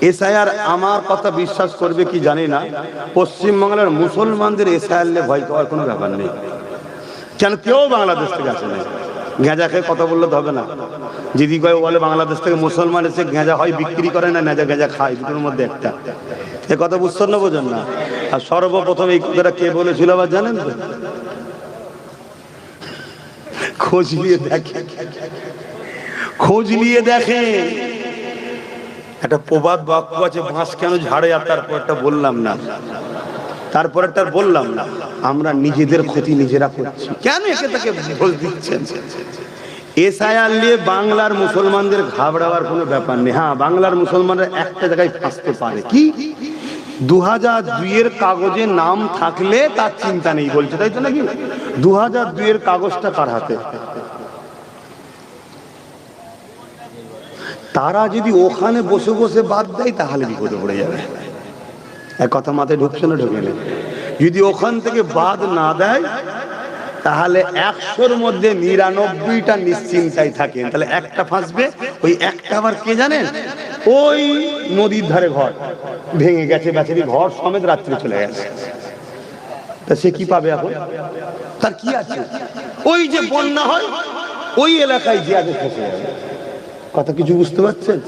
SIR আমার কথা বিশ্বাস করবে কি জানি না। পশ্চিমবাংলার মুসলমানদের এসআইআর নিয়ে ভয় পাওয়ার কোনো ব্যাপার নেই। কেন কেউ বাংলাদেশ থেকে আসে না। গেঁজা খেয়ে কথা বললে হবে না। যদি কেউ বলে বাংলাদেশ থেকে মুসলমান এসে গেঁজা হয়, বিক্রি করে না নেজা গেঁজা খায়, দুটোর মধ্যে একটা। এ কথা বুঝছেন না বোঝেন? না আর সর্বপ্রথম এই কথাটা কে বলেছিল আবার জানেন তো? খোঁজ নিয়ে দেখে। খোঁজ নিয়ে দেখে। একটা প্রবাদ বাক্য আছে বাঁশ কেন ঝাড়ে? আর তারপরটা বললাম না। তারপরেরটা বললাম না। আমরা নিজেদের ক্ষতি নিজেরা করছি। কেন একে তাকে ভোজ দিচ্ছেন? এসআইআর নিয়ে বাংলার মুসলমানদের ঘাবড়াবার কোনো ব্যাপার নেই। হ্যাঁ বাংলার মুসলমানরা একটা জায়গায় ফাঁসতে পারে। কি? দু হাজার দুইয়ের কাগজে নাম থাকলে তার চিন্তা নেই বলছে, তাই তো নাকি? দু হাজার দুইয়ের কাগজটা কার হাতে? তারা যদি ওখানে বসে বসে বাদ দেয়, তাহলে বিপদে পড়ে যাবে। এক কথা মাথায় ঢুকছে না, ঢুকে যদি ওখান থেকে বাদ না দেয়, তাহলে একশোর মধ্যে নিরানব্বইটা নিশ্চিন্তায় থাকেন। তাহলে একটা ফাঁসবে, ওই একটা আবার কে জানেন? ওই নদীর ধারে ঘর। ভেঙে গেছে, বেচারি ঘর সমেত রাত্রে চলে গেছে। তা সে কি পাবে এখন? তার কি আছে? ওই যে বন্যা হয়, ওই এলাকায় যে আগে ফেসে যাবে। কথা কিছু বুঝতে পারছেন?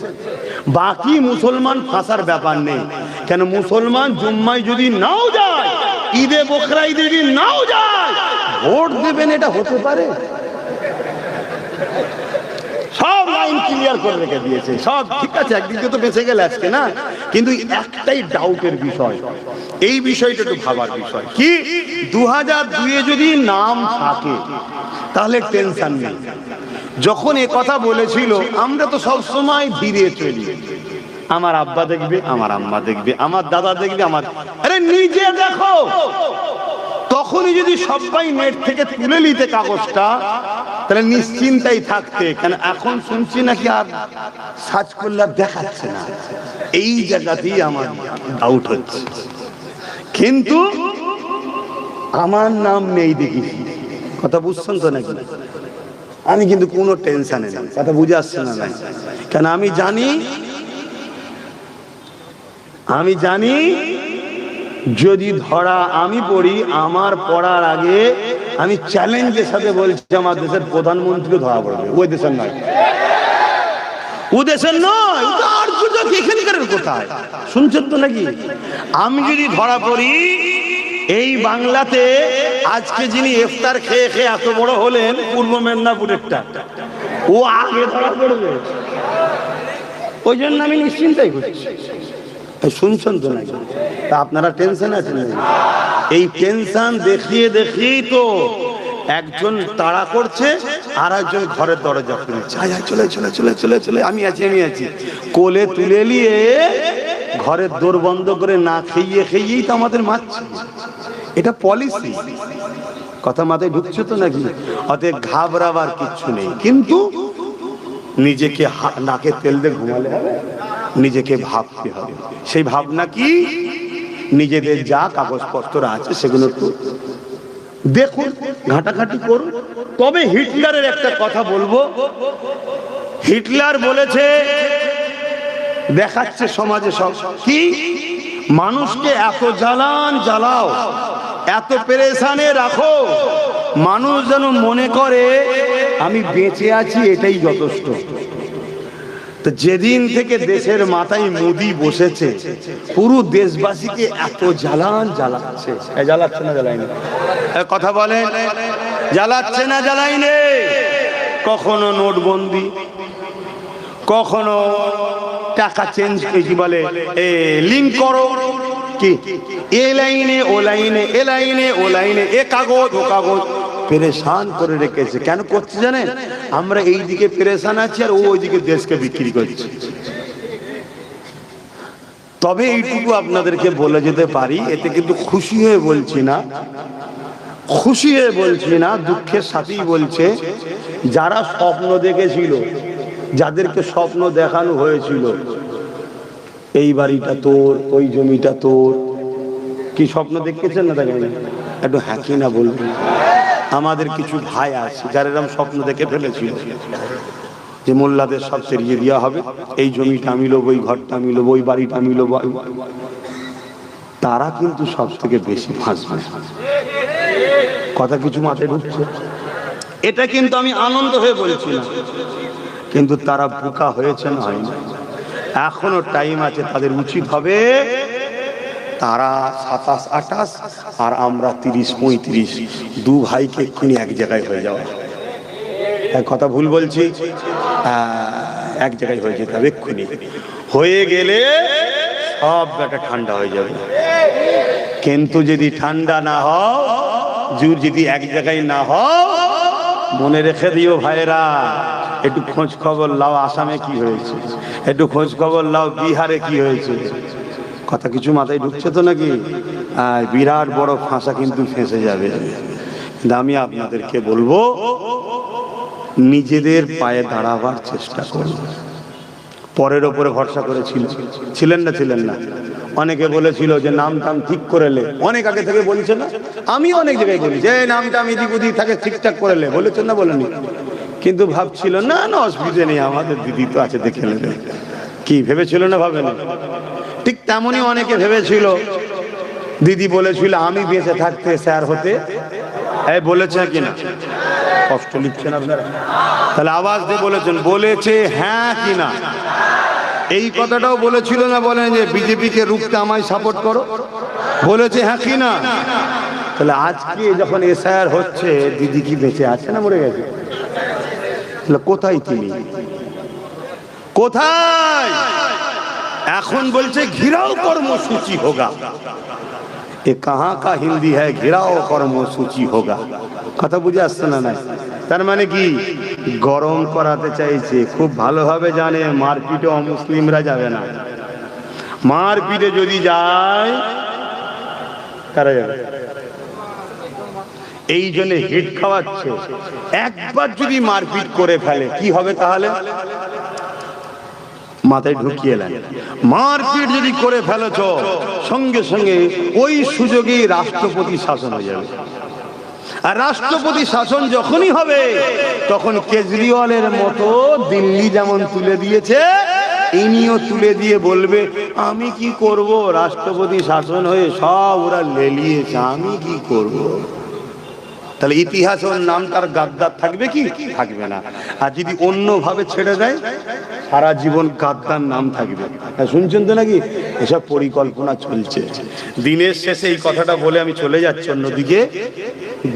বাকি মুসলমান ফাঁসার ব্যাপার নেই। কেন মুসলমান জুম্মায় যদি নাও যায়, ঈদে বকরা ঈদে যদি নাও যায়, ভোট দেবেন এটা হতে পারে? সব করে রেখে দিয়েছে। সব ঠিক আছে একদিকে তো বেঁচে গেলে না? কিন্তু একটাই ডাউটের বিষয়, এই বিষয়টা ভাবার বিষয়। কি? দু হাজার যদি নাম থাকে, তাহলে টেনশন নেই। যখন এ কথা বলেছিল, আমরা তো সব সময় ধীরে চলি। আমার আব্বা দেখবে, আমার আম্মা দেখবে, আমার দাদা দেখবে, আমার আরে নিজে দেখো। তখনই যদি সবাই নেট থেকে তুলে নিতে কাগজটা, তাহলে নিশ্চিন্তাই থাকতে। কেন, এখন শুনছি নাকি আর সার্চ করলে দেখাচ্ছে না। এই জায়গাতেই আমার ডাউট হচ্ছে। কিন্তু আমার নাম নেই দেখি। কথা বুঝছেন তো নাকি? আমি কিন্তু কোনো টেনশনে নেই। কথা বুঝে আসছে না কেন আমি জানি আমি জানি যদি ধরা আমি পড়ি, আমার পড়ার আগে আমি চ্যালেঞ্জের সাথে বলছি, আমার দেশের প্রধানমন্ত্রীকে ধরা পড়বে। ওই দেশের নয়। ও দেশের নয়, ও তো কোথায়? শুনছেন তো নাকি? আমি যদি ধরা পড়ি এই বাংলাতে আজকে যিনি ইফতার খেয়ে খেয়ে এত বড় হলেন, পূর্ব মেদিনীপুরেরটা। ও আগে ধরা পড়বে। ওই জন্য আমি নিশ্চিন্তাই করছি শুনছেন তো নাকি? তা আপনারা টেনশন আছেন? এই টেনশন দেখিয়ে দেখিয়েই তো একজন তাড়া করছে আর একজন ঘরের দরজা খুলছে। চলে চলে চলে চলে চলে, আমি আছি আমি আছি। কোলে তুলে নিয়ে ঘরের দোর বন্ধ করে না খেয়ে, খেয়েই তো আমাদের মারছে এটা পলিসি কথা মাথায় ঢুকছে তো নাকি? অতএব ঘাবড়াবার কিচ্ছু নেই। কিন্তু নিজেকে নাকে তেল দিয়ে ঘুমালে হবে, নিজেকে ভাবতে হবে। সেই ভাবনা কি? নিজেদের যা কাগজপত্র আছে সেগুলো একটু দেখুন, ঘাটাঘাটি করুন। তবে হিটলারের একটা কথা বলব। হিটলার বলেছে, দেখাচ্ছে সমাজে সব। কি? মানুষকে এত জ্বালান জ্বালাও। এত পেরেশানে রাখো। মানুষ যেন মনে করে, আমি বেঁচে আছি, এটাই যথেষ্ট। তো যেদিন থেকে দেশের মাথায় মোদি বসেছে, পুরো দেশবাসীকে এত জ্বালান জ্বালাচ্ছে। জ্বালাচ্ছে না জ্বালাইনি কথা বলেন। জ্বালাচ্ছে না জ্বালাইনে কখনো নোটবন্দি, কখনো টাকা চেঞ্জ কি বলে, এ লিঙ্ক করো। কি? এ লাইনে, ও লাইনে, এ লাইনে, ও লাইনে, এ কাগজ, ও কাগজ। পেরেশান করে রেখেছে। কেন করছে জানেন? আমরা এই দিকে পেরেশান আছি আর ও ওইদিকে দেশকে বিক্রি করছে। তবে এইটুকু আপনাদেরকে বলে যেতে পারি, এতে কিন্তু খুশি হয়ে বলছি না। খুশি হয়ে বলছি না, দুঃখের সাথেই বলছে, যারা স্বপ্ন দেখেছিল, যাদেরকে স্বপ্ন দেখানো হয়েছিল এই বাড়িটা তোর, ওই জমিটা তোর। কি স্বপ্ন দেখেছেন না দেখেন একটু হ্যাঁকি না বলবেন। আমাদের কিছু ভাই আছে, যারা এরকম স্বপ্ন দেখে ফেলেছিল যে মোল্লাদের সব সেরিয়ে দেওয়া হবে। এই জমিটা আমি লোবো, এই ঘরটা আমি লোবো ওই বাড়িটা আমি লোবো। তারা কিন্তু সব থেকে বেশি ফাঁসবে কথা কিছু মাথায় ঢুকছে? এটা কিন্তু আমি আনন্দ হয়ে বলছি না কিন্তু তারা বোকা হয়েছে না হয়নি। এখনও টাইম আছে, তাদের উচিত হবে তারা সাতাশ, আঠাশ আর আমরা তিরিশ, পঁয়ত্রিশ। দু ভাইকে এক্ষুনি এক জায়গায় হয়ে যাওয়া। এক কথা ভুল বলছি? এক জায়গায় হয়ে যেতে হবে এক্ষুনি। হয়ে গেলে সব ব্যাটা ঠান্ডা হয়ে যাবে। কিন্তু যদি ঠান্ডা না হও, জুর যদি এক জায়গায় না হও, মনে রেখে দিও ভাইরা একটু খোঁজ খবর লাও, আসামে কি হয়েছে? একটু খোঁজ খবর লাও, বিহারে কি হয়েছে? কথা কিছু মাথায় ঢুকছে তো নাকি? বিরাট বড় ফাঁসা কিন্তু ফেঁসে যাবে। আমি আপনাদেরকে বলব, নিজেদের পায়ে দাঁড়াবার চেষ্টা করুন পরের ওপরে ভরসা করেছিল ছিলেন না ছিলেন না। অনেকে বলেছিল যে নাম টাম ঠিক করে লে। অনেক আগে থেকে বলছে না। আমি অনেক জায়গায় বলি, যে নামটা আমি এদিক ওদিক থাকে, ঠিকঠাক করে লে। বলেছেন না বলেনি কিন্তু ভাবছিল, না না, অসুবিধা নেই, আমাদের দিদি তো আছে, দেখে নেবে। কি, ভেবেছিল না ভাবেনি? ঠিক তেমনই অনেকে ভেবেছিল। দিদি বলেছিল, আমি বেঁচে থাকতে স্যার হতে। এই বলেছে কিনা? কষ্ট লিখছেন আপনারা। তাহলে আওয়াজ দিয়ে বলেছেন, বলেছে হ্যাঁ কিনা? এই কথাটাও বলেছিল না, বলেন যে বিজেপিকে রুখতে আমায় সাপোর্ট করো। বলেছে হ্যাঁ কি না তাহলে আজকে যখন এসআইআর হচ্ছে, দিদি কি বেঁচে আছে না মরে গেছে? কোথায় তিনি? কোথায়? এখন বলছে, ঘিরাও কর্মসূচি হোগা। এ কাহা কা হিন্দি হ্যায়, ঘিরাও কর্মসূচি হোগা। কথা বুঝে আসছে না না তার মানে কি? গরম করাতে চাইছে, খুব ভালোভাবে জানে, মারপিটে অমুসলিমরা যাবে না। মারপিটে যদি যায় তারা যাবে? এই জন্য হিট খাওয়াচ্ছে। একবার যদি মারপিট করে ফেলে, কি হবে তাহলে? মাথায় ঢুকিয়ে নেন। মারপিট যদি করে ফেলেছ সঙ্গে সঙ্গে ওই সুযোগেই রাষ্ট্রপতি শাসন হয়ে যাবে। আর রাষ্ট্রপতি শাসন যখনই হবে, তখন কেজরিওয়ালের মতো দিল্লি যেমন তুলে দিয়েছে, ইনিও তুলে দিয়ে বলবে, আমি কি করব? রাষ্ট্রপতি শাসন হয়ে সব ওরা লেলিয়েছে, আমি কি করব। তাহলে ইতিহাসে ওর নাম তার গাদ্দার থাকবে কি? থাকবে না। আর যদি অন্যভাবে ছেড়ে দেয় সারা জীবন গাদ্দার নাম থাকবে। হ্যাঁ, শুনছেন তো নাকি? এসব পরিকল্পনা চলছে। দিনের শেষে এই কথাটা বলে আমি চলে যাচ্ছি অন্যদিকে।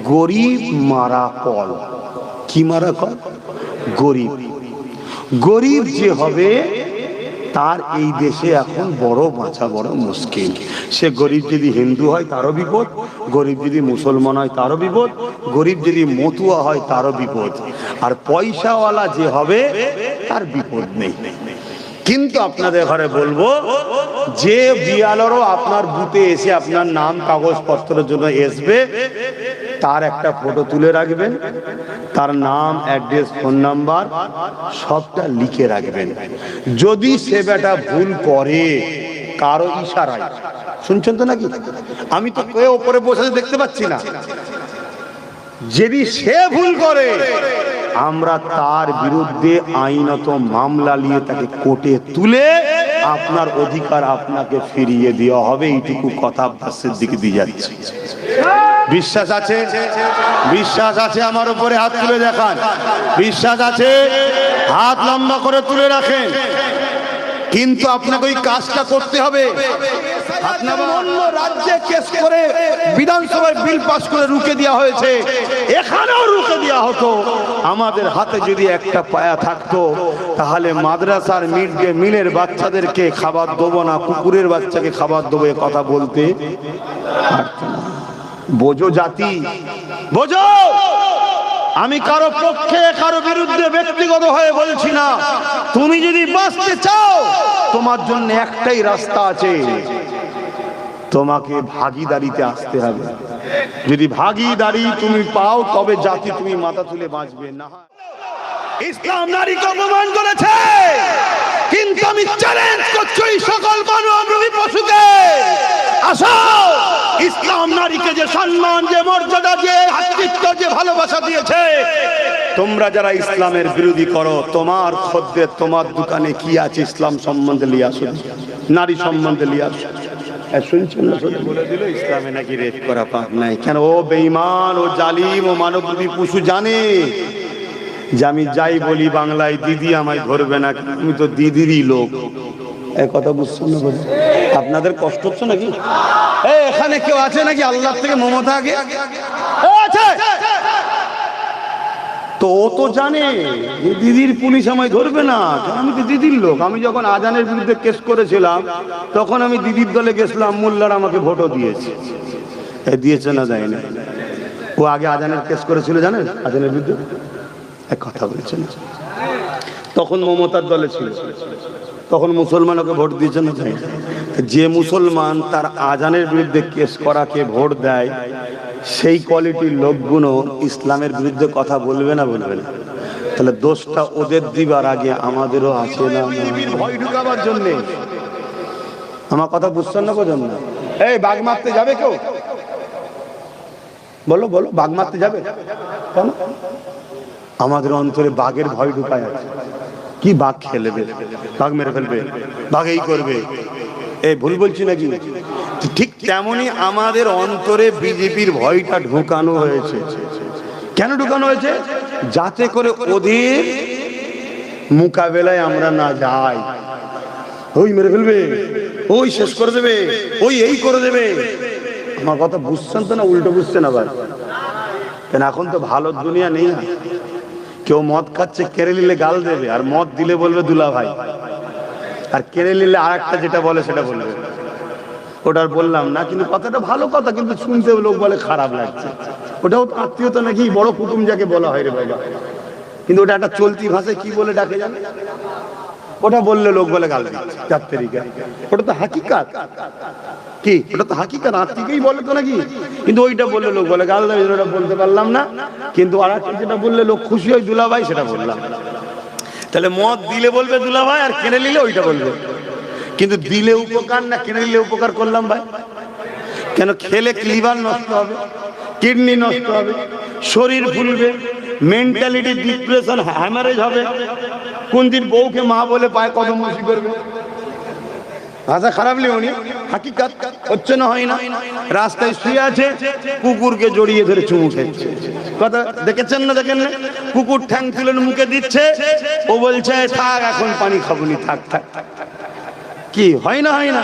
গরিব মারা কল কি মারা কল? গরিব। গরিব যে হবে তার এই দেশে এখন বড় বাঁচা বড় মুশকিল। সে গরিব যদি হিন্দু হয়, তারও বিপদ। গরিব যদি মুসলমান হয়, তারও বিপদ। গরিব যদি মতুয়া হয়, তারও বিপদ। আর পয়সাওয়ালা যে হবে, তার বিপদ নেই। কিন্তু আপনাদের ঘরে বলব, যে বিয়ালেরও আপনার বুথে এসে আপনার নাম কাগজপত্রের জন্য আসবে তার একটা ফটো তুলে রাখবেন, তার নাম অ্যাড্রেস ফোন নাম্বার সবটা লিখে রাখবেন। যদি সে বেটা ভুল করে, কারও ইশারায়। শুনছেন তো নাকি? আমি তো কেউ ওপরে বসে দেখতে পাচ্ছি না। যদি সে ভুল করে আমরা তার বিরুদ্ধে আইনত মামলা নিয়ে তাকে কোটে তুলে আপনার অধিকার আপনাকে ফিরিয়ে দেওয়া হবে, এইটুকু কথা আপনার দিকে দিয়ে যাচ্ছে। বিশ্বাস আছে? বিশ্বাস আছে আমার উপরে হাত তুলে দেখান। বিশ্বাস আছে? হাত লম্বা করে তুলে রাখেন। কিন্তু আপনাকে ওই কাজটা করতে হবে। অন্য রাজ্যে কেস করে বিধানসভায় বিল পাস করে রুখে দেওয়া হয়েছে। এখানেও রুখে দেওয়া হতো। আমাদের হাতে যদি একটা পায়া থাকতো, তাহলে মাদ্রাসার মিড ডে মিলের বাচ্চাদেরকে খাবার দেবো না, কুকুরের বাচ্চাকে খাবার দেবো, এ কথা বলতে বোঝো জাতি। বোঝো! আমি কারও পক্ষে, কারও বিরুদ্ধে ব্যক্তিগত হয়ে বলছি না। তুমি যদি বাঁচতে চাও, তোমার জন্য একটাই রাস্তা আছে। তোমাকে ভাগিদারিতে আসতে হবে। যদি ভাগিদারি তুমি পাও, তবে জাতি তুমি মাথা তুলে বাঁচবে, না ইসলাম নারীকে অপমান করেছে। কিন্তু আমি চ্যালেঞ্জ করছি সকল মানবী পশুকে। আসো। ইসলাম নারীকে যে সম্মান যে মর্যাদা যে হাতৃত্ব যে ভালোবাসা দিয়েছে তোমরা যারা ইসলামের বিরোধী করো তোমার খদ্দের তোমার দোকানে কি আছে ইসলাম সম্বন্ধে লিয়ে আসো। নারী সম্বন্ধে লিয়ে আসো। শুনছেন? বলে দিল ইসলামে নাকি রেপ করা পাপ নাই। কেন? ও বেঈমান ও জালিম ও মানবী পশু জানে। যে আমি যাই বলি বাংলায় দিদি আমায় ধরবে না আমি তো দিদিরই লোক। এই কথা বুঝছেন না বোঝেন? আপনাদের কষ্ট হচ্ছে নাকি? এ, এখানে কেউ আছে নাকি আল্লাহ থেকে মমতা আগে? এ, তো ও তো জানে দিদির পুলিশ আমায় ধরবে না আমি তো দিদির লোক। আমি যখন আজানের বিরুদ্ধে কেস করেছিলাম তখন আমি দিদির দলে গেছিলাম মোল্লার আমাকে ভোটও দিয়েছে। এ, দিয়েছে না দেয় না ও আগে আজানের কেস করেছিল জানেন? আজানের বিরুদ্ধে? এক কথা বলছেন। তখন মমতার দলে ছিল। তখন মুসলমান ওকে ভোট দিয়েছে না যে মুসলমান তার আজানের বিরুদ্ধে কেস করাকে ভোট দেয় সেই কোয়ালিটির লোকগুলো ইসলামের বিরুদ্ধে কথা বলবে না বলবে না। তাহলে দোষটা ওদের দিবার আগে আমাদেরও আছে না ভয় ঢুকাবার জন্য আমার কথা বুঝছেন না বোঝেন না? এই বাঘ মারতে যাবে কেউ? বলো বলো বাঘ মারতে যাবে? কেন? আমাদের অন্তরে বাঘের ভয় ঢুকায় আছে। কি বাঘ খেলবে? বাঘ মেরে ফেলবে? বাঘ এই করবে? এই ভুল বলছি নাকি? ঠিক তেমনি আমাদের অন্তরে বিজেপির ভয়টা ঢুকানো হয়েছে। কেন ঢুকানো হয়েছে? যাতে করে ওদের মোকাবেলায় আমরা না যাই। ওই মেরে ফেলবে, ওই শেষ করে দেবে, ওই এই করে দেবে। আমার কথা বুঝছেন তো না, উল্টো বুঝছেন আবার? কেন এখন তো ভালো দুনিয়া নেই না? কেউ মদ খাচ্ছে, কেড়ে নিলে গাল দেবে, আর মদ দিলে বলবে দুলা ভাই। আর কেড়ে নিলে আর একটা যেটা বলে সেটা বলবে। ওটার বললাম না, কিন্তু কথাটা ভালো কথা, কিন্তু শুনতে লোক বলে খারাপ লাগছে। ওটাও আত্মীয়তা নাকি, বড় কুটুম যাকে বলা হয় রে বাবা। কিন্তু ওটা একটা চলতি ভাষায় কি বলে ডাকে জানে? ওটা বললে লোক বলে গাল চার তারিখে। ওটা তো হাকিকাত। কি? ওটা তো হাকিকাত আত্মিকেই বলে তো নাকি? কিন্তু ওইটা বললে লোক বলে গাল দেবে, ওটা বলতে পারলাম না। কিন্তু আর যেটা বললে লোক খুশি হয় দুলাভাই, সেটা বললাম। তাহলে মদ দিলে বলবে দুলাভাই, আর কিনে নিলে ওইটা বলবে। কিন্তু দিলে উপকার না কিনে নিলে উপকার করলাম ভাই? কেন খেলে লিভার নষ্ট হবে, কিডনি নষ্ট হবে, শরীর ফুলবে মেন্টালিটি ডিপ্রেশন হ্যামারেজ হবে। কোন দিন বউকে মা বলে পায় কত মুসি করবে? ভাষা খারাপ লিওনি হাকিকাত হচ্ছে না, হয় না। রাস্তায় শুয়ে আছে, কুকুরকে জড়িয়ে ধরে চুমু খেচ্ছে কথা দেখেছেন না, দেখেন না? কুকুর ঠ্যাং তুলে মুখে দিচ্ছে। ও বলছে, থাক, এখন পানি খাবনি থাক থাক। কি, হয় না হয় না?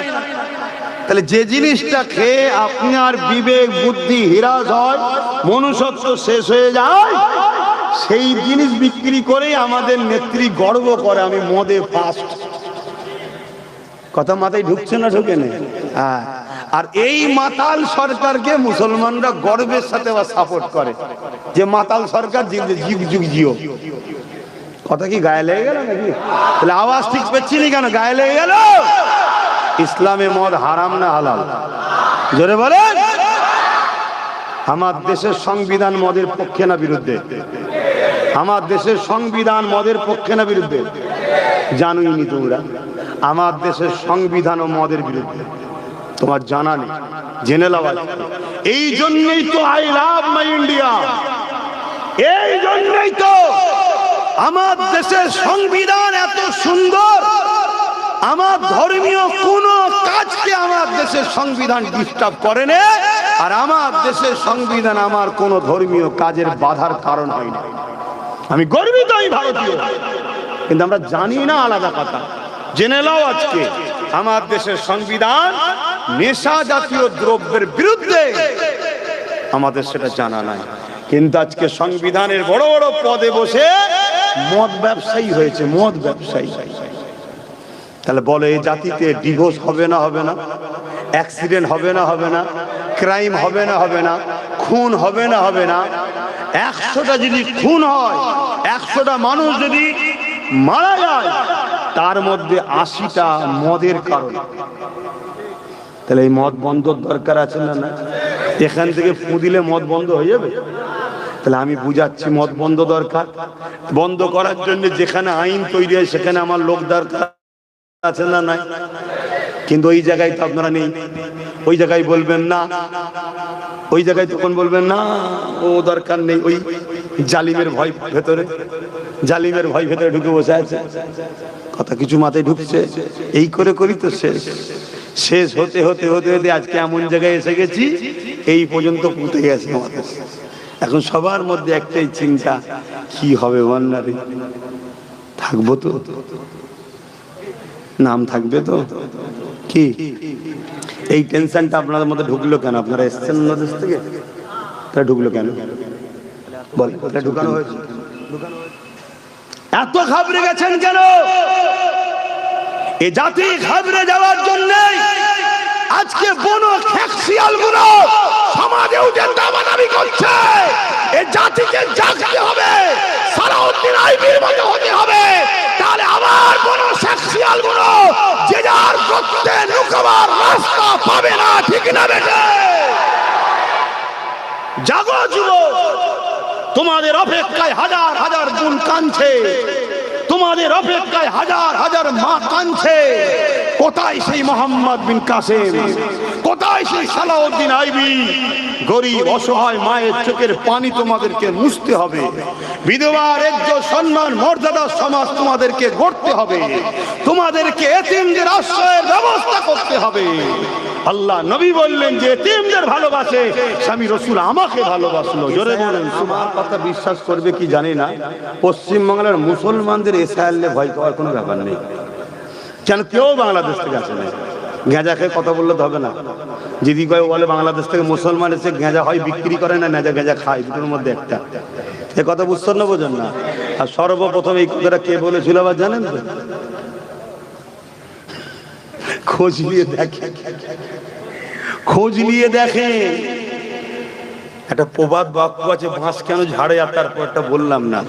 তাহলে যে জিনিসটা খেয়ে আপনার বিবেক, বুদ্ধি হিরাজ হয় মনুষ্যত্ব শেষ হয়ে যায় সেই জিনিস বিক্রি করেই আমাদের নেত্রী গর্ব করে, আমি মদে ফার্স্ট কথা মাথায় ঢুকছে না ঢুকে নেই? হ্যাঁ। আর এই মাতাল সরকারকে মুসলমানরা গর্বের সাথে সাপোর্ট করে। যে মাতাল সরকার যুগ, জিও। কথা কি গায়ে লেগে গেল নাকি? তাহলে আওয়াজ ঠিক পাচ্ছি নি কেন? গায়ে লেগে গেল? ইসলামে মদ হারাম না হালাল। জোরে বলেন। আমার দেশের সংবিধান মদের পক্ষে না বিরুদ্ধে? আমার দেশের সংবিধান মদের পক্ষে না বিরুদ্ধে? জানুই নি তোমরা। আমার দেশের সংবিধান ও মদের বিরুদ্ধে। তোমার জানা নেই। জেনে লাভ। এই জন্যই তো আই লাভ মাই ইন্ডিয়া এই জন্যই তো আমার দেশের সংবিধান এত সুন্দর। আমার ধর্মীয় কোন কাজকে আমার দেশের সংবিধান ডিস্টার্ব করে আর আমার দেশের সংবিধান আমার কোন ধর্মীয় কাজের বাধার কারণ হয় না। আমি গর্বিত, আমি ভারতীয়। কিন্তু আমরা জানি না আলাদা কথা। জেনে নাও আজকে, আমার দেশের সংবিধান নেশা জাতীয় দ্রব্যের বিরুদ্ধে আমাদের সেটা জানা নাই। কিন্তু আজকে সংবিধানের বড় বড় পদে বসে মদ ব্যবসায়ী হয়েছে, মদ ব্যবসায়ী। তাহলে বলো, এই জাতিতে ডিভোর্স হবে না হবে না? অ্যাক্সিডেন্ট হবে না হবে না? ক্রাইম হবে না হবে না? খুন হবে না হবে না? একশোটা যদি খুন হয়, একশোটা মানুষ যদি মারা যায়, তার মধ্যে আশিটা মদের কারণ। তাহলে এই মদ বন্ধর দরকার আছে না না এখান থেকে ফু দিলে মদ বন্ধ হয়ে যাবে? তাহলে আমি বুঝাচ্ছি মদ বন্ধ দরকার। বন্ধ করার জন্য যেখানে আইন তৈরি হয়, সেখানে আমার লোক দরকার আছে না নাই? কিন্তু ওই জায়গায় তো আপনারা নেই। ওই জায়গায় বলবেন না। ওই জায়গায় তখন বলবেন না, ও দরকার নেই, ওই জালিমের ভয় ভেতরে। জালিমের ভয় ভেতরে ঢুকে বসে আছে। কথা কিছু মাথায় ঢুকছে। এই করে করি তো শেষ। শেষ হতে হতে হতে হতে আজকে এমন জায়গায় এসে গেছি, এই পর্যন্ত পুঁতে গেছে আমাদের এখন সবার মধ্যে একটাই চিন্তা, কি হবে বন্যারে থাকব তো? নাম থাকবে তো? কি? এই টেনশনটা আপনাদের মধ্যে ঢুকলো কেন? আপনারা এসছেন দেশ থেকে? তা ঢুকলো কেন? বল ঢুকানো হয়েছে। এত ঘাবড়ে গেছেন কেন? এ জাতি ঘাবড়ে যাওয়ার জন্য আজকে বন খেকশিয়ালগুলো সমাজে উঠে দামাদামি করছে। এ জাতিকে জাগতে হবে। সালাউদ্দিন আইবির মতো হতে হবে। তাহলে আবার কোন সেক্সিয়ালগুলো যে যার করতে লুকাবার রাস্তা পাবে না, ঠিক না বেটে জাগো যুব তোমাদের অপেক্ষায় হাজার হাজার বোন কাঁদছে। তোমাদের অপেক্ষায় হাজার হাজার মা কাঁদছে। কোথায় সেই মোহাম্মদ বিন কাসেম? কোথায় সেই সালাউদ্দিন আইবি? গরিব, অসহায় মায়ের চোখের পানি তোমাদেরকে মুছতে হবে। বিধবার একজ সম্মান, মর্যাদা সমাজ তোমাদেরকে গড়তে হবে। তোমাদেরকে এতিমদের আশ্রয়ের ব্যবস্থা করতে হবে। আল্লাহ নবী বললেন যে, এতিমদের ভালোবাসে। স্বামী রসুল আমাকে ভালোবাসলো। জোরে বলেন তোমার কথা বিশ্বাস করবে কি জানি না? পশ্চিমবাংলার মুসলমানদের এসআইএলে ভয় পাওয়ার কোনো ব্যাপার নেই। কেন কেউ বাংলাদেশ থেকে আসে না গেঁজা খেয়ে কথা বললে তো হবে না। যদি কয় বলে বাংলাদেশ থেকে মুসলমান এসে গেঁজা হয়, বিক্রি করে না নেজা গেঁজা খায়, দুটোর মধ্যে একটা। এ কথা বুঝছেন না বোঝেন না। আর সর্বপ্রথম এই কথাটা কে বলেছিল আবার জানেন তো? খোঁজ নিয়ে দেখে। খোঁজ নিয়ে দেখে। একটা প্রবাদ বাক্য আছে, বাঁশ কেন ঝাড়ে? আর তারপর একটা বললাম না।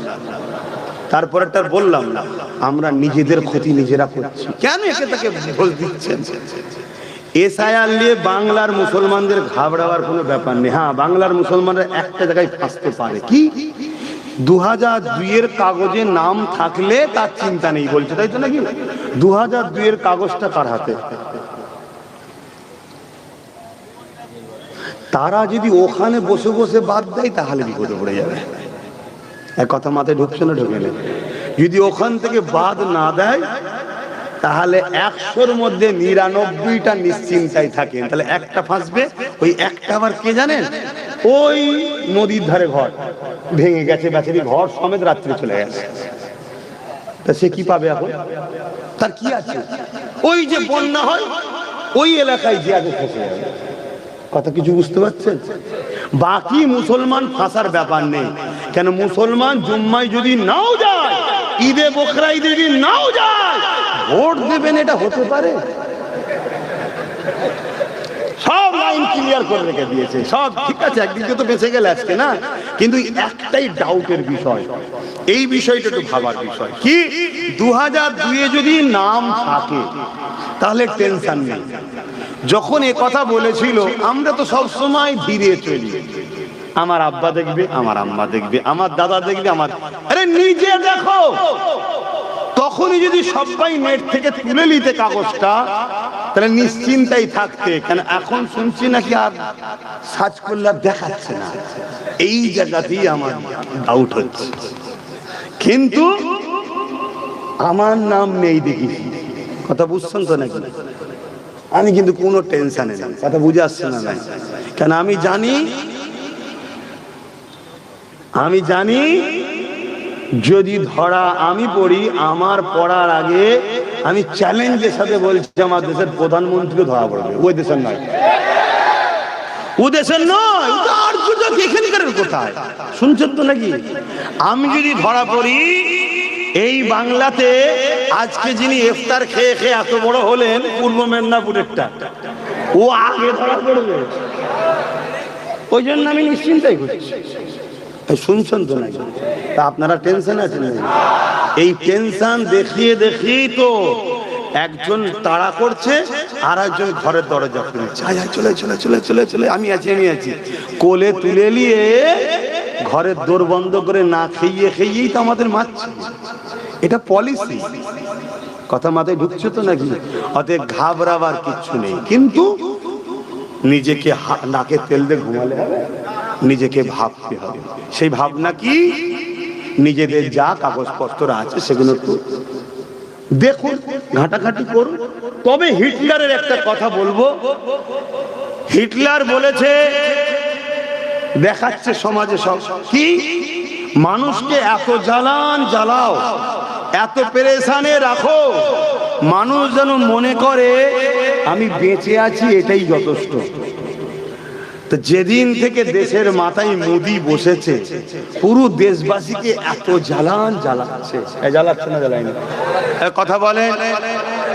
তারপরেরটা বললাম না। আমরা নিজেদের ক্ষতি নিজেরা করছি। কেন একে তাকে ভোজ দিচ্ছেন? এসআইআর নিয়ে বাংলার মুসলমানদের ঘাবড়াবার কোনো ব্যাপার নেই। হ্যাঁ বাংলার মুসলমানরা একটা জায়গায় ফাঁসতে পারে। কি? দু হাজার দুইয়ের কাগজে নাম থাকলে তার চিন্তা নেই বলছে, তাই তো নাকি? দু হাজার দুইয়ের কাগজটা কার হাতে? তারা যদি ওখানে বসে বসে বাদ দেয়, তাহলে বিপদে পড়ে যাবে। এক কথা মাথায় ঢুকছে না, ঢুকে যদি ওখান থেকে বাদ না দেয়, তাহলে একশোর মধ্যে নিরানব্বইটা নিশ্চিন্তায় থাকেন। তাহলে একটা ফাঁসবে, ওই একটা আবার কে জানেন? ওই নদীর ধারে ঘর। ভেঙে গেছে, বেচারি ঘর সমেত রাত্রে চলে গেছে। তা সে কি পাবে এখন? তার কি আছে? ওই যে বন্যা হয়, ওই এলাকায় যে আগে ফেসে কথা কিছু বুঝতে পারছেন? বাকি মুসলমান ফাঁসার ব্যাপার নেই। কেন মুসলমান জুম্মায় যদি নাও যায়, ঈদে বকরা ঈদে যদি নাও যায়, ভোট দেবেন এটা হতে পারে? সব লাইন ক্লিয়ার করে রেখে দিয়েছে। সব ঠিক আছে একদিকে তো বেঁচে গেলে আজকে না? কিন্তু একটাই ডাউটের বিষয়, এই বিষয়টা একটু ভাবার বিষয়। কি? দু হাজার দুয়ে যদি নাম থাকে, তাহলে টেনশন নেই। যখন এ কথা বলেছিল, আমরা তো সব সময় ধীরে চলি। আমার আব্বা দেখবে, আমার আম্মা দেখবে, আমার দাদা দেখবে, আমার আরে নিজে দেখো। তখনই যদি সবাই নেট থেকে তুলে নিতে কাগজটা, তাহলে নিশ্চিন্তাই থাকতে। কেন এখন শুনছি নাকি আর সার্চ করলে দেখাচ্ছে না। এই জায়গাতেই আমার ডাউট হচ্ছে। কিন্তু আমার নাম নেই দেখি। কথা বুঝছেন তো নাকি? আমি কিন্তু কোনো টেনশনে নেই। কথা বুঝে আসছে না কেন আমি জানি আমি জানি, যদি ধরা আমি পড়ি, আমার পড়ার আগে আমি চ্যালেঞ্জের সাথে বলছি, আমার দেশের প্রধানমন্ত্রীকে ধরা পড়বে। ওই দেশের নয়। কোথায়? তো নাকি? আমি যদি ধরা পড়ি, এই বাংলাতে আজকে যিনি ইফতার খেয়ে খেয়ে এত বড় হলেন, পূর্ব ও ধরা পড়বে। ওই জন্য আমি নিশ্চিন্তাই করছি। শুনছেন তো নাকি? তা আপনারা টেনশন আছেন? এই টেনশন দেখিয়ে দেখিয়েই তো একজন তাড়া করছে আর একজন ঘরের দরজা খুলেছে। চলে চলে চলে চলে চলে, আমি আছি আমি আছি। কোলে তুলে নিয়ে ঘরের দোর বন্ধ করে না খেয়ে, খেয়েই তো আমাদের মারছে। এটা পলিসি কথা মাথায় ঢুকছে তো নাকি? অতএব ঘাবড়াবার কিচ্ছু নেই। কিন্তু নিজেকে নাকে তেল দিয়ে ঘুমালে হবে। নিজেকে ভাবতে হবে। সেই ভাবনা কি? নিজেদের যা কাগজপত্র আছে সেগুলো একটু দেখুন, ঘাটাঘাটি করুন। তবে হিটলারের একটা কথা বলব। হিটলার বলেছে, দেখাচ্ছে সমাজে সব। কি? মানুষকে এত জ্বালান জ্বালাও, এত পেরেশানে রাখো, মানুষ যেন মনে করে, আমি বেঁচে আছি, এটাই যথেষ্ট। তো যেদিন থেকে দেশের মাথায় মোদি বসেছে, পুরো দেশবাসীকে এত জ্বালান জ্বালাচ্ছে। জ্বালাচ্ছে না জ্বালাইনি কথা বলেন।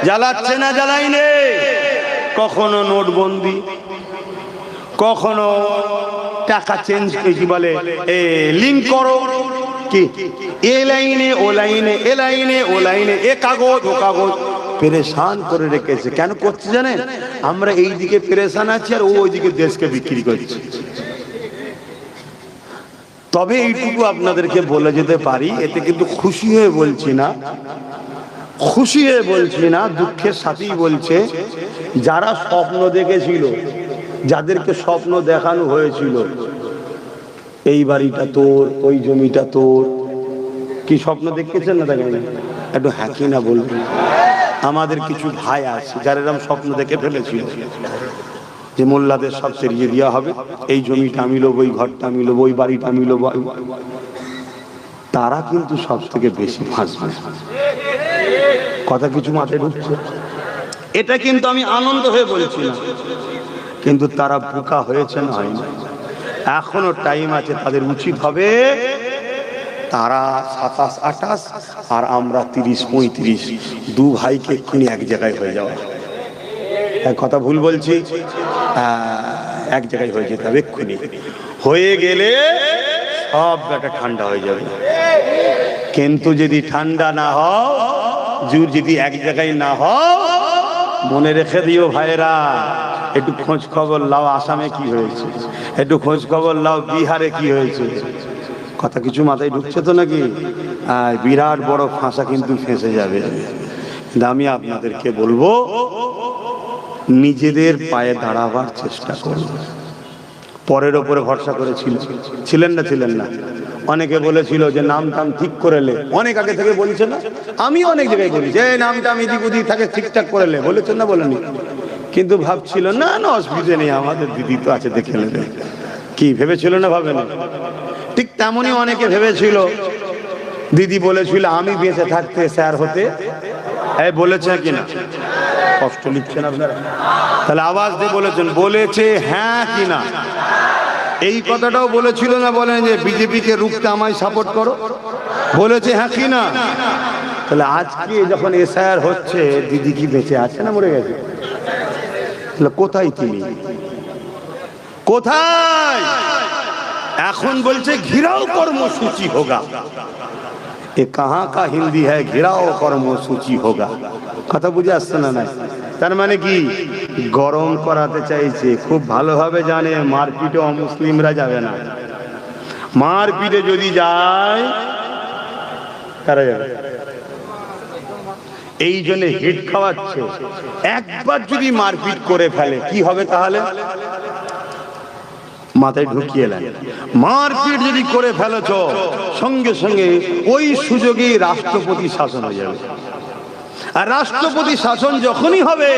জ্বালাচ্ছে না জ্বালাইনে কখনো নোটবন্দি, কখনো টাকা চেঞ্জ কি বলে? এ লিঙ্ক করো। কি? এ লাইনে, ও লাইনে, এ লাইনে, ও লাইনে, এ কাগজ, ও কাগজ। পেরেশান করে রেখেছে। কেন করছে জানেন আমরা এই দিকে পেরেশান আছি আর ও ওইদিকে দেশকে বিক্রি করছি। তবে এইটুকু আপনাদেরকে বলে যেতে পারি, এতে কিন্তু খুশি হয়ে বলছি না। খুশি হয়ে বলছি না, দুঃখের সাথেই বলছে, যারা স্বপ্ন দেখেছিল, যাদেরকে স্বপ্ন দেখানো হয়েছিল, এই বাড়িটা তোর, ওই জমিটা তোর। কি স্বপ্ন দেখেছেন না দেখেন একটু হ্যাকি না বলবেন আমাদের কিছু ভাই আছে যারা এরকম স্বপ্ন দেখে ফেলেছিল যে মোল্লাদের সব সেরিয়ে দেওয়া হবে। এই জমিটা আমি লোবো ওই ঘরটা আমি লোবো ওই বাড়িটা আমি লোবো। তারা কিন্তু সব থেকে বেশি ফাঁসবে কথা কিছু মাথায় ঢুকছে? এটা কিন্তু আমি আনন্দ হয়ে বলছি কিন্তু তারা বোকা হয়েছে না হয়নি। এখনও টাইম আছে, তাদের উচিত হবে তারা সাতাশ, আঠাশ, আর আমরা তিরিশ, পঁয়ত্রিশ। দু ভাইকে এক্ষুনি এক জায়গায় হয়ে যাওয়া। কথা ভুল বলছি? এক জায়গায় হয়ে যেতে হবে এক্ষুনি। হয়ে গেলে সব ব্যাটা ঠান্ডা হয়ে যাবে। কিন্তু যদি ঠান্ডা না হও, জুর যদি এক জায়গায় না হও, মনে রেখে দিও ভাইরা একটু খোঁজ খবর লাও আসামে কি হয়েছে। একটু খোঁজ খবর লাও বিহারে কি হয়েছে। কথা কিছু মাথায় ঢুকছে তো নাকি? বিরাট বড় ফাঁসা কিন্তু ফেঁসে যাবে। কিন্তু আমি আপনাদেরকে বলব, নিজেদের পায়ে দাঁড়াবার চেষ্টা করুন। পরের ওপরে ভরসা করেছিল ছিলেন না ছিলেন না। অনেকে বলেছিল যে নাম টাম ঠিক করে লে। অনেক আগে থেকে বলছে না। আমি অনেক জায়গায় বলি যে এই নামটা আমি এদিক ওদিক থাকে ঠিকঠাক করে লে। বলেছেন না, বলেনি। কিন্তু ভাবছিল, না না, অসুবিধে নেই, আমাদের দিদি তো আছে, দেখে নেবে। কি, ভেবেছিল না ভাবে না ঠিক তেমনই অনেকে ভেবেছিল, দিদি বলেছিল, আমি বেঁচে থাকতে স্যার হতে বলেছে কিনা? কষ্ট নিচ্ছেন আপনারা। তাহলে আওয়াজ দিয়ে বলেছেন, বলেছে হ্যাঁ কিনা? এই কথাটাও বলেছিল না, বলেন যে বিজেপিকে রুখতে আমায় সাপোর্ট করো। বলেছে হ্যাঁ কি না তাহলে আজকে যখন এসআর হচ্ছে, দিদি কি বেঁচে আছে না মরে গেছে? তাহলে কোথায় তিনি? কোথায়? এখন বলছে, ঘিরাও কর্মসূচি হোগা। এ কাহা কা হিন্দি হ্যায়, ঘিরাও কর্মসূচি হোগা। কথা বুঝে আসছে না না তার মানে কি? গরম করাতে চাইছে, খুব ভালোভাবে জানে, মারপিটে অমুসলিমরা যাবে না। মারপিটে যদি যায় তারা যাবে? এই জন্য হিট খাওয়াচ্ছে। একবার যদি মারপিট করে ফেলে, কি হবে তাহলে? মাথায় ঢুকিয়ে নেন মারপিট যদি করে ফেলেছ, সঙ্গে সঙ্গে ওই সুযোগেই রাষ্ট্রপতি শাসন হয়ে যাবে। আর রাষ্ট্রপতি শাসন যখনই হবে,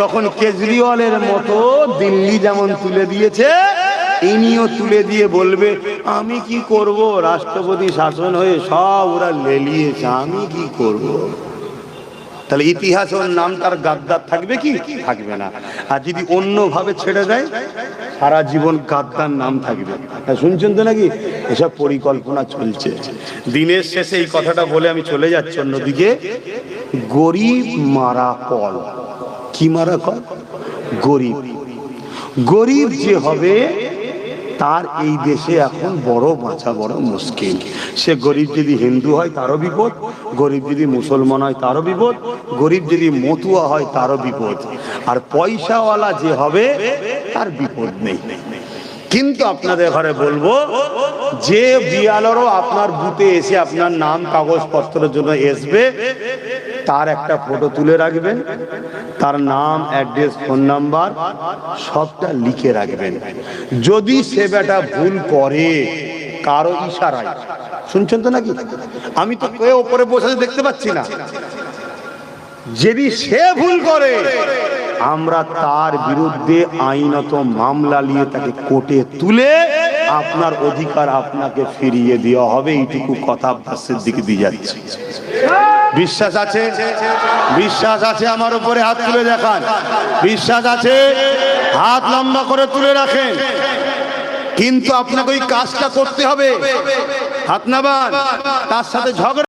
তখন কেজরিওয়ালের মতো দিল্লি যেমন তুলে দিয়েছে, ইনিও তুলে দিয়ে বলবে, আমি কি করব? রাষ্ট্রপতি শাসন হয়ে সব ওরা লেলিয়েছে, আমি কি করব। তাহলে ইতিহাস ওর নাম তার গাদ্দার থাকবে কি? থাকবে না। আর যদি অন্যভাবে ছেড়ে দেয় সারা জীবন গাদ্দার নাম থাকবে। হ্যাঁ, শুনছেন তো নাকি? এসব পরিকল্পনা চলছে। দিনের শেষে এই কথাটা বলে আমি চলে যাচ্ছি অন্যদিকে। গরিব মারা কল। কি মারা কল? গরিব। গরিব যে হবে তার এই দেশে এখন বড় বাঁচা বড় মুশকিল। সে গরিব যদি হিন্দু হয়, তারও বিপদ। গরিব যদি মুসলমান হয়, তারও বিপদ। গরিব যদি মতুয়া হয়, তারও বিপদ। আর পয়সাওয়ালা যে হবে, তার বিপদ নেই। কিন্তু আপনাদের ঘরে বলব, যে বিয়ালরও আপনার বুথে এসে আপনার নাম কাগজপত্রের জন্য আসবে তার একটা ফটো তুলে রাখবেন। তার নাম অ্যাড্রেস ফোন নাম্বার সবটা লিখে রাখবেন। যদি সে বেটা ভুল করে, কারও ইশারায়। শুনছেন তো নাকি? আমি তো কেউ ওপরে বসে দেখতে পাচ্ছি না। যদি সে ভুল করে, আমরা তার বিরুদ্ধে আইনত মামলা নিয়ে তাকে কোর্টে তুলে আপনার অধিকার আপনাকে ফিরিয়ে দেওয়া হবে, এইটুকু কথা আব্বাসের দিকে দিয়ে যাচ্ছে। বিশ্বাস আছে? বিশ্বাস আছে আমার উপরে, হাত তুলে দেখান। বিশ্বাস আছে? হাত লম্বা করে তুলে রাখেন। কিন্তু আপনাকে ওই কাজটা করতে হবে। হাত নাবান তার সাথে ঝগড়া